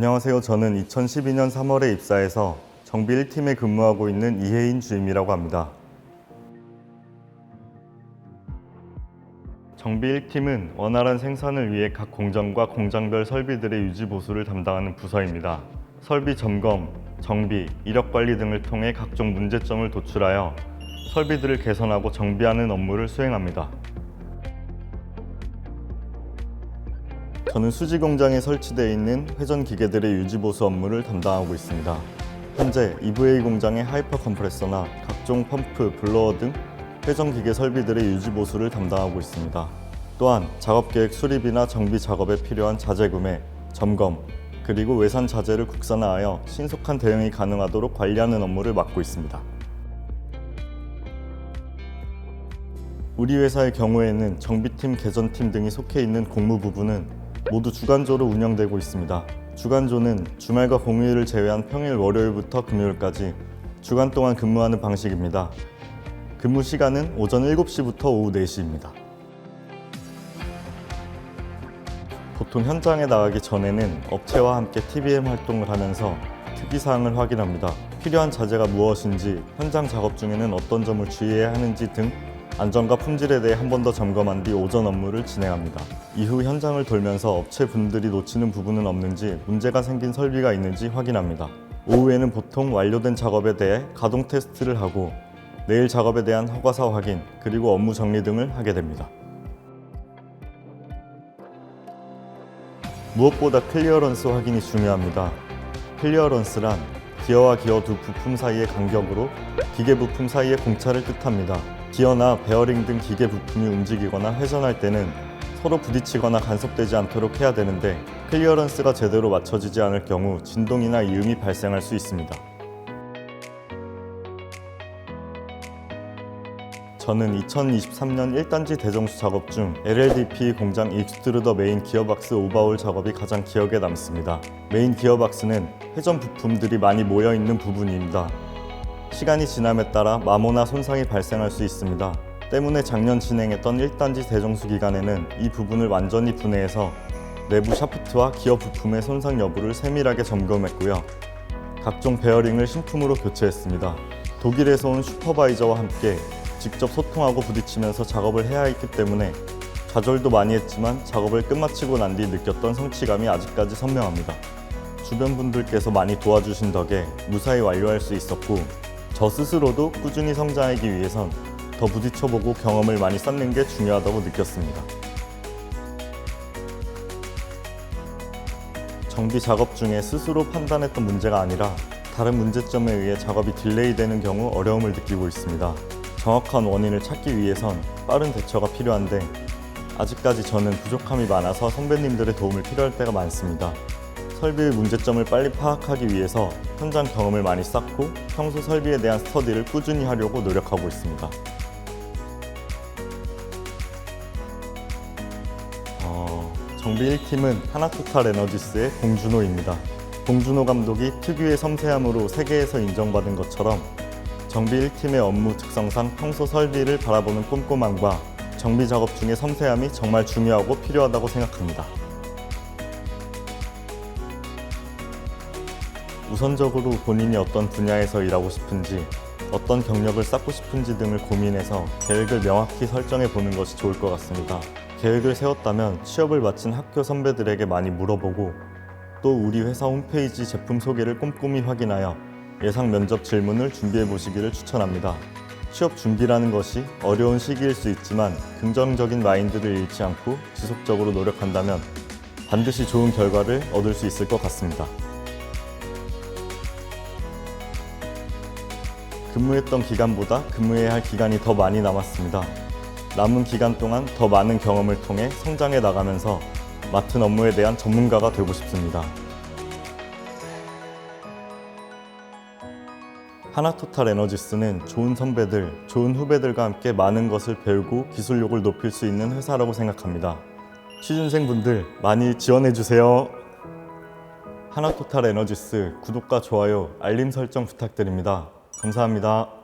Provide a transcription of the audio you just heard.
안녕하세요. 저는 2012년 3월에 입사해서 정비 1팀에 근무하고 있는 이혜인 주임이라고 합니다. 정비 1팀은 원활한 생산을 위해 각 공장과 공장별 설비들의 유지 보수를 담당하는 부서입니다. 설비 점검, 정비, 이력 관리 등을 통해 각종 문제점을 도출하여 설비들을 개선하고 정비하는 업무를 수행합니다. 저는 수지 공장에 설치되어 있는 회전 기계들의 유지 보수 업무를 담당하고 있습니다. 현재 EVA 공장의 하이퍼 컴프레서나 각종 펌프, 블로어 등 회전 기계 설비들의 유지 보수를 담당하고 있습니다. 또한 작업 계획 수립이나 정비 작업에 필요한 자재 구매, 점검, 그리고 외산 자재를 국산화하여 신속한 대응이 가능하도록 관리하는 업무를 맡고 있습니다. 우리 회사의 경우에는 정비팀, 개전팀 등이 속해 있는 공무 부분은 모두 주간조로 운영되고 있습니다. 주간조는 주말과 공휴일을 제외한 평일 월요일부터 금요일까지 주간 동안 근무하는 방식입니다. 근무 시간은 오전 7시부터 오후 4시입니다. 보통 현장에 나가기 전에는 업체와 함께 TBM 활동을 하면서 특이사항을 확인합니다. 필요한 자재가 무엇인지, 현장 작업 중에는 어떤 점을 주의해야 하는지 등 안전과 품질에 대해 한 번 더 점검한 뒤 오전 업무를 진행합니다. 이후 현장을 돌면서 업체 분들이 놓치는 부분은 없는지 문제가 생긴 설비가 있는지 확인합니다. 오후에는 보통 완료된 작업에 대해 가동 테스트를 하고 내일 작업에 대한 허가서 확인 그리고 업무 정리 등을 하게 됩니다. 무엇보다 클리어런스 확인이 중요합니다. 클리어런스란 기어와 기어 두 부품 사이의 간격으로 기계 부품 사이의 공차를 뜻합니다. 기어나 베어링 등 기계 부품이 움직이거나 회전할 때는 서로 부딪히거나 간섭되지 않도록 해야 되는데 클리어런스가 제대로 맞춰지지 않을 경우 진동이나 이음이 발생할 수 있습니다. 저는 2023년 1단지 대정수 작업 중 LLDP 공장 익스트루더 메인 기어박스 오버홀 작업이 가장 기억에 남습니다. 메인 기어박스는 회전 부품들이 많이 모여 있는 부분입니다. 시간이 지남에 따라 마모나 손상이 발생할 수 있습니다. 때문에 작년 진행했던 1단지 대정수 기간에는 이 부분을 완전히 분해해서 내부 샤프트와 기어 부품의 손상 여부를 세밀하게 점검했고요. 각종 베어링을 신품으로 교체했습니다. 독일에서 온 슈퍼바이저와 함께 직접 소통하고 부딪히면서 작업을 해야 했기 때문에 좌절도 많이 했지만 작업을 끝마치고 난 뒤 느꼈던 성취감이 아직까지 선명합니다. 주변 분들께서 많이 도와주신 덕에 무사히 완료할 수 있었고 저 스스로도 꾸준히 성장하기 위해선 더 부딪혀보고 경험을 많이 쌓는 게 중요하다고 느꼈습니다. 정비 작업 중에 스스로 판단했던 문제가 아니라 다른 문제점에 의해 작업이 딜레이 되는 경우 어려움을 느끼고 있습니다. 정확한 원인을 찾기 위해선 빠른 대처가 필요한데 아직까지 저는 부족함이 많아서 선배님들의 도움을 필요할 때가 많습니다. 설비의 문제점을 빨리 파악하기 위해서 현장 경험을 많이 쌓고 평소 설비에 대한 스터디를 꾸준히 하려고 노력하고 있습니다. 어, 정비 1팀은 하나토탈 에너지스의 봉준호입니다. 봉준호 감독이 특유의 섬세함으로 세계에서 인정받은 것처럼 정비 1팀의 업무 특성상 평소 설비를 바라보는 꼼꼼함과 정비 작업 중의 섬세함이 정말 중요하고 필요하다고 생각합니다. 우선적으로 본인이 어떤 분야에서 일하고 싶은지, 어떤 경력을 쌓고 싶은지 등을 고민해서 계획을 명확히 설정해 보는 것이 좋을 것 같습니다. 계획을 세웠다면 취업을 마친 학교 선배들에게 많이 물어보고 또 우리 회사 홈페이지 제품 소개를 꼼꼼히 확인하여 예상 면접 질문을 준비해 보시기를 추천합니다. 취업 준비라는 것이 어려운 시기일 수 있지만 긍정적인 마인드를 잃지 않고 지속적으로 노력한다면 반드시 좋은 결과를 얻을 수 있을 것 같습니다. 근무했던 기간보다 근무해야 할 기간이 더 많이 남았습니다. 남은 기간 동안 더 많은 경험을 통해 성장해 나가면서 맡은 업무에 대한 전문가가 되고 싶습니다. 하나토탈 에너지스는 좋은 선배들, 좋은 후배들과 함께 많은 것을 배우고 기술력을 높일 수 있는 회사라고 생각합니다. 취준생 분들 많이 지원해 주세요. 하나토탈 에너지스 구독과 좋아요, 알림 설정 부탁드립니다. 감사합니다.